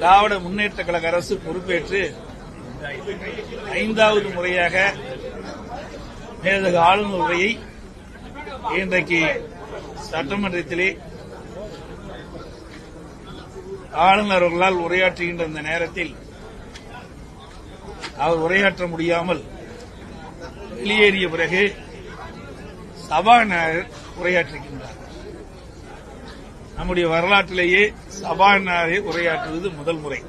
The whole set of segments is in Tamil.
திராவிட முன்னேற்ற கழக அரசு பொறுப்பேற்று ஐந்தாவது முறையாக மேலக ஆளுநர் உரையை இன்றைக்கு சட்டமன்றத்திலே ஆளுநர் அவர்களால் உரையாற்றுகின்ற இந்த நேரத்தில் அவர் உரையாற்ற முடியாமல் வெளியேறிய பிறகு சபாநாயகர் உரையாற்றுகின்றார். நம்முடைய வரலாற்றிலேயே சபாநாயகர் உரையாற்றுவது முதல் முறை.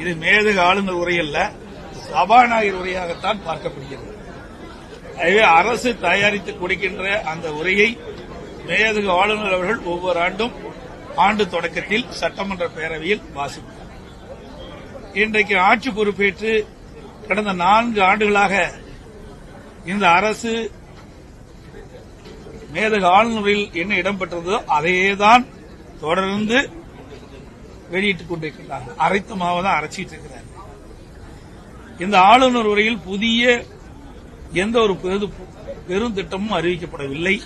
இது மேதக ஆளுநர் உரையல்ல சபாநாயகர் உரையாகத்தான் பார்க்கப்படுகிறது. எனவே அரசு தயாரித்து கொடுக்கின்ற அந்த உரையை மேதக ஆளுநர் அவர்கள் ஒவ்வொரு ஆண்டும் ஆண்டு தொடக்கத்தில் சட்டமன்ற பேரவையில் வாசிப்பார். இன்றைக்கு ஆட்சி பொறுப்பேற்று கடந்த நான்கு ஆண்டுகளாக இந்த அரசு மேதக ஆளுநரில் என்ன இடம்பெற்றதோ அதையேதான் தொடர்ந்து வெளியிட்டுக் கொண்டிருக்கிறாங்க அரைத்த மாவை தான் அரைச்சிட்டு இருக்கிறாங்க இந்த ஆளுநர் உரையில் புதிய எந்த ஒரு பெரு- பெரும் திட்டமும் அறிவிக்கப்படவில்லை.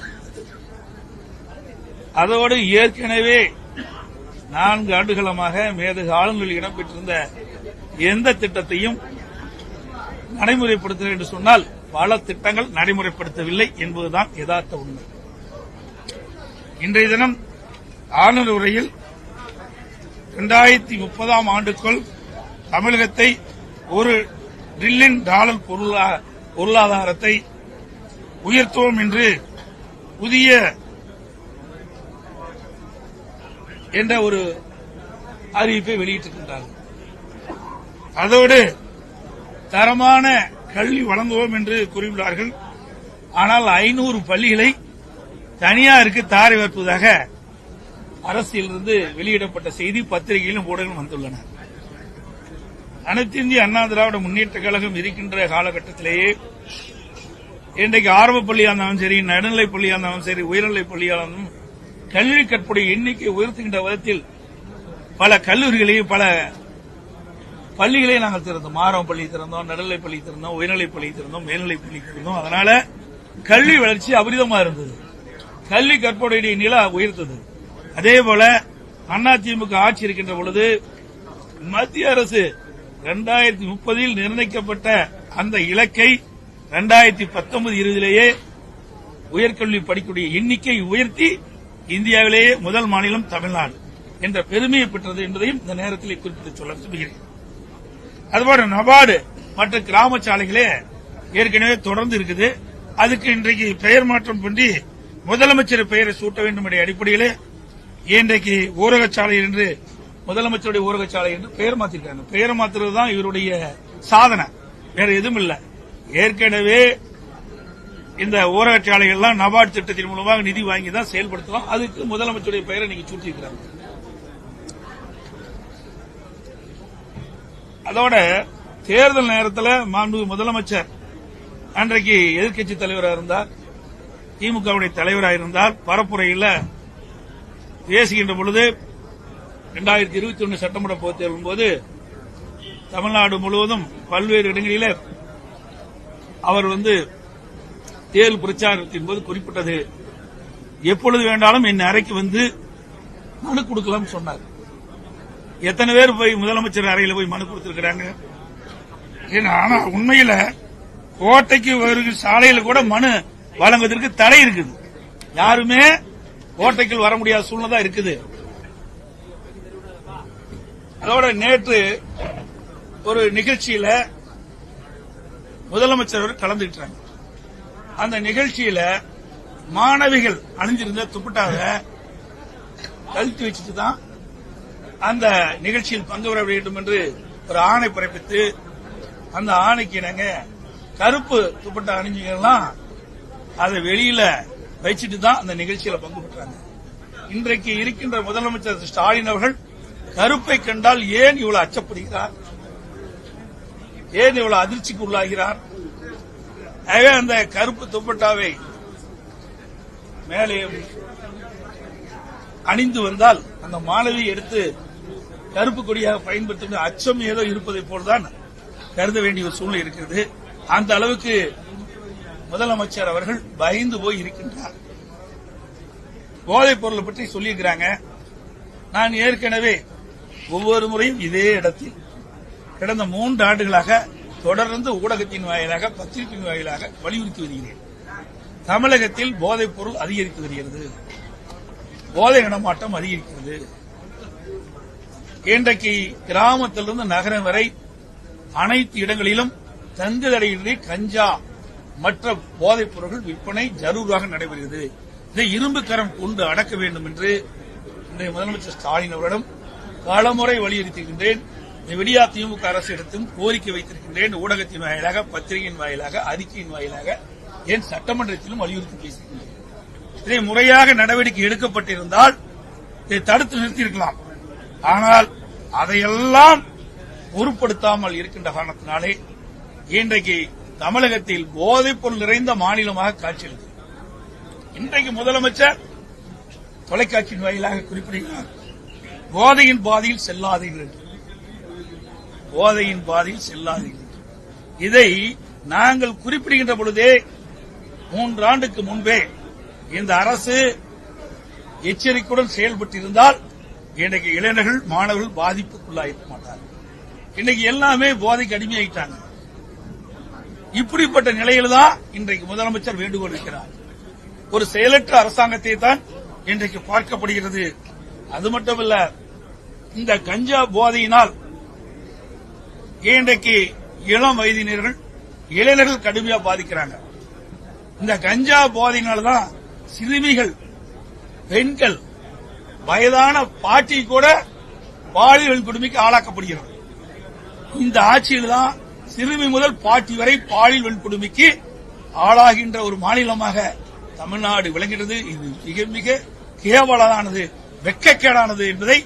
அதோடு ஏற்கனவே நான்கு ஆண்டுகளமாக மேதக ஆளுநரில் இடம்பெற்றிருந்த எந்த திட்டத்தையும் நடைமுறைப்படுத்த என்று சொன்னால் பல திட்டங்கள் நடைமுறைப்படுத்தவில்லை என்பதுதான் யதார்த்த உண்மை. இன்றைய தினம் ஆளுநர் உரையில் இரண்டாயிரத்தி முப்பதாம் ஆண்டுக்குள் தமிழகத்தை ஒரு டிரில்லியன் டாலர் பொருளா- பொருளாதாரத்தை உயர்த்துவோம் என்று புதிய என்ற ஒரு அறிவிப்பை வெளியிட்டிருக்கின்றார்கள் அதோடு தரமான கல்வி வழங்குவோம் என்று கூறியுள்ளார்கள். ஆனால் ஐநூறு பள்ளிகளை தனியாருக்கு தாரை வைப்பதாக அரசியலிருந்து வெளியிடப்பட்ட செய்தி பத்திரிகையிலும் ஊடகம் வந்துள்ளன. அனைத்து இந்திய அண்ணா திராவிட முன்னேற்ற கழகம் இருக்கின்ற காலகட்டத்திலேயே இன்றைக்கு ஆரம்ப பள்ளியாக இருந்தாலும் சரி நடுநிலைப் பள்ளியாக இருந்தாலும் சரி உயர்நிலைப் பள்ளியாக இருந்தாலும் கல்வி கற்புடைய எண்ணிக்கை உயர்த்துகின்ற விதத்தில் பல கல்லூரிகளையும் பல பள்ளிகளை நாங்கள் திறந்தோம். மாறவம் பள்ளி திறந்தோம் நடுநிலைப் பள்ளி திறந்தோம் உயர்நிலைப் பள்ளி திறந்தோம் மேல்நிலைப் பள்ளி திறந்தோம். அதனால கல்வி வளர்ச்சி அபரிதமா இருந்தது. கல்வி கற்போடைய நிலா உயர்த்தது அதே போல அதிமுக ஆட்சி இருக்கின்ற பொழுது மத்திய அரசு இரண்டாயிரத்தி முப்பதில் நிர்ணயிக்கப்பட்ட அந்த இலக்கை இரண்டாயிரத்தி பத்தொன்பது இருபதிலேயே உயர்கல்வி படிக்கக்கூடிய எண்ணிக்கை உயர்த்தி இந்தியாவிலேயே முதல் மாநிலம் தமிழ்நாடு என்ற பெருமையை பெற்றது என்பதையும் இந்த நேரத்தில் குறிப்பிட்டு சொல்ல விரும்புகிறேன். அதுபோல நபார்டு மற்ற கிராம சாலைகளே ஏற்கனவே தொடர்ந்து இருக்குது. அதுக்கு இன்றைக்கு பெயர் மாற்றம் பண்ணி முதலமைச்சர் பெயரை சூட்ட வேண்டும் என்ற அடிப்படையிலே இன்றைக்கு ஊரகச்சாலை என்று முதலமைச்சருடைய ஊரகச்சாலை என்று பெயர் மாத்திருக்காங்க. பெயர் மாத்துறது தான் இவருடைய சாதனை. வேற எதுவும் இல்ல. ஏற்கனவே இந்த ஊரகச்சாலைகள்லாம் நபார்டு திட்டத்தின் மூலமாக நிதி வாங்கி தான் செயல்படுத்தலாம் அதுக்கு முதலமைச்சருடைய பெயரை நீங்க சூட்டியிருக்கிறாங்க. அதோட தேர்தல் நேரத்தில் மாண்பு முதலமைச்சர் அன்றைக்கு எதிர்க்கட்சி தலைவராக இருந்தார் திமுகவுடைய தலைவராக இருந்தார் பரப்புரையில் பேசுகின்ற பொழுது இரண்டாயிரத்தி இருபத்தி ஒன்று சட்டமன்ற பொதுத் தேர்தலின் போது தமிழ்நாடு முழுவதும் பல்வேறு இடங்களிலே அவர் வந்து தேர்தல் பிரச்சாரத்தின் போது குறிப்பிட்டது. எப்பொழுது வேண்டாலும் என் அறைக்கு வந்து மனு கொடுக்கலாம் சொன்னார். எத்தனை பேர் போய் முதலமைச்சர் அறையில் போய் மனு கொடுத்திருக்கிறாங்க? ஏன்னா, ஆனா உண்மையில கோட்டைக்கு வருகிற சாலையில் கூட மனு வழங்குவதற்கு தடை இருக்குது. யாருமே கோட்டைக்குள் வர முடியாத சூழ்நிலை தான் இருக்குது. அதோட நேற்று ஒரு நிகழ்ச்சியில முதலமைச்சர் அவர் கலந்துக்கிட்டாங்க. அந்த நிகழ்ச்சியில மாணவிகள் அணிஞ்சிருந்த துப்பட்டாவை கழுத்து வச்சுட்டு தான் அந்த நிகழ்ச்சியில் பங்கு பெற வேண்டும் என்று ஒரு ஆணை பிறப்பித்து அந்த ஆணைக்கு இணங்க கருப்பு துப்பட்டா அணிஞ்சிக்கலாம் அதை வெளியில வச்சுட்டு தான் அந்த நிகழ்ச்சியில பங்கு பெற்றாங்க. இன்றைக்கு இருக்கின்ற முதலமைச்சர் ஸ்டாலின் அவர்கள் கருப்பை கண்டால் ஏன் இவ்வளவு அச்சப்படுகிறார்? ஏன் இவ்வளவு அதிர்ச்சிக்கு உள்ளாகிறார்? ஆகவே அந்த கருப்பு துப்பட்டாவை மேலே அணிந்து வந்தால் அந்த மாணவி எடுத்து கருப்பு கொடியாக பயன்படுத்தும் அச்சம் ஏதோ இருப்பதை போல்தான் கருத வேண்டிய ஒரு சூழ்நிலை இருக்கிறது. அந்த அளவுக்கு முதலமைச்சர் அவர்கள் பயந்து போய் இருக்கின்றார். போதைப் பொருளை பற்றி சொல்லியிருக்கிறாங்க. நான் ஏற்கனவே ஒவ்வொரு முறையும் இதே இடத்தில் கடந்த மூன்று ஆண்டுகளாக தொடர்ந்து ஊடகத்தின் வாயிலாக பத்திரிகையின் வாயிலாக வலியுறுத்தி வருகிறேன். தமிழகத்தில் போதைப் பொருள் அதிகரித்து வருகிறது. போதை நடமாட்டம் அதிகரிக்கிறது. இன்றைக்கு கிராமத்திலிருந்து நகரம் வரை அனைத்து இடங்களிலும் தங்கு தடையின்றி கஞ்சா மற்ற போதைப் பொருட்கள் விற்பனை ஜரூராக நடைபெறுகிறது. இதை இரும்பு கரம் கொண்டு அடக்க வேண்டும் என்று இன்றைய முதலமைச்சர் ஸ்டாலின் அவரிடம் பலமுறை வலியுறுத்துகின்றேன் விடியா திமுக அரசிடத்தும் கோரிக்கை வைத்திருக்கின்றேன். ஊடகத்தின் வாயிலாக பத்திரிகையின் வாயிலாக அறிக்கையின் வாயிலாக ஏன் சட்டமன்றத்திலும் வலியுறுத்தி பேசுகின்றேன் இதை முறையாக நடவடிக்கை எடுக்கப்பட்டிருந்தால் இதை தடுத்து நிறுத்தியிருக்கலாம். ஆனால் அதையெல்லாம் பொருட்படுத்தாமல் இருக்கின்ற காரணத்தினாலே இன்றைக்கு தமிழகத்தில் போதைப் பொருள் நிறைந்த மாநிலமாக காட்சியளித்தது இன்றைக்கு முதலமைச்சர் தொலைக்காட்சியின் வாயிலாக குறிப்பிடுகிறார் போதையின் பாதையில் செல்லாதீர்கள் போதையின் பாதையில் செல்லாதீர்கள் இதை நாங்கள் குறிப்பிடுகின்ற பொழுதே மூன்றாண்டுக்கு முன்பே இந்த அரசு எச்சரிக்கையுடன் செயல்பட்டிருந்தால் இன்றைக்கு இளைஞர்கள் மாணவர்கள் பாதிப்புக்குள்ளாயிருக்க மாட்டார்கள். இன்னைக்கு எல்லாமே போதைக்கு அடிமையாயிட்டாங்க. இப்படிப்பட்ட நிலையில்தான் இன்றைக்கு முதலமைச்சர் வேண்டுகோள் இருக்கிறார் ஒரு செயலற்ற அரசாங்கத்தை தான் இன்றைக்கு பார்க்கப்படுகிறது. அது மட்டுமல்ல இந்த கஞ்சா போதையினால் இன்றைக்கு இளம் வயதினர்கள் இளைஞர்கள் கடுமையா பாதிக்கிறாங்க. இந்த கஞ்சா போதையினால்தான் சிறுமிகள் பெண்கள் வயதான பாட்டி கூட பாலியல் கொடுமைக்கு ஆளாக்கப்படுகிறது. இந்த ஆட்சியில் தான் சிறுமி முதல் பாட்டி வரை பாலியல் வன்கொடுமைக்கு ஆளாகின்ற ஒரு மாநிலமாக தமிழ்நாடு விளங்குகிறது. இது மிக மிக கேவலானது வெக்கக்கேடானது என்பதை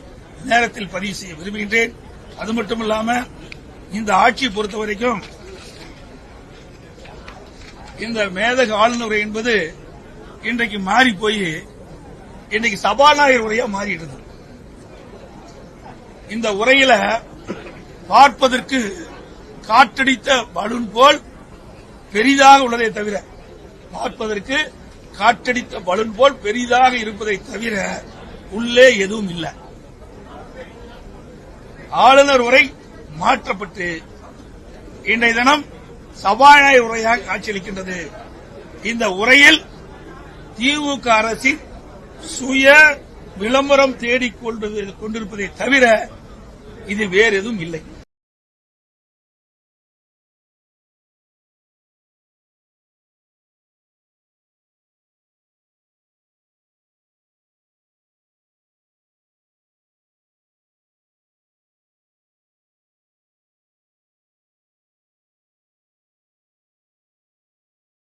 நேரத்தில் பதிவு செய்ய விரும்புகின்றேன். அது மட்டுமில்லாம இந்த ஆட்சியை பொறுத்த வரைக்கும் இந்த மேதக ஆளுநர் என்பது இன்றைக்கு மாறி போய் இன்னைக்கு சபாநாயகர் உரையா மாறிடுது இந்த உரையில பார்ப்பதற்கு காற்றடித்த பலூன் போல் பெரிதாக உள்ளதை தவிர பார்ப்பதற்கு காற்றடித்த பலூன் போல் பெரிதாக இருப்பதை தவிர உள்ளே எதுவும் இல்லை. ஆளுநர் உரை மாற்றப்பட்டு இன்றைய தினம் சபாநாயகர் உரையாக காட்சியளிக்கின்றது. இந்த உரையில் திமுக அரசின் சுய விளம்பரம் தேடிக் கொண்டு- கொண்டிருப்பதை தவிர இது வேறு எதுவும் இல்லை.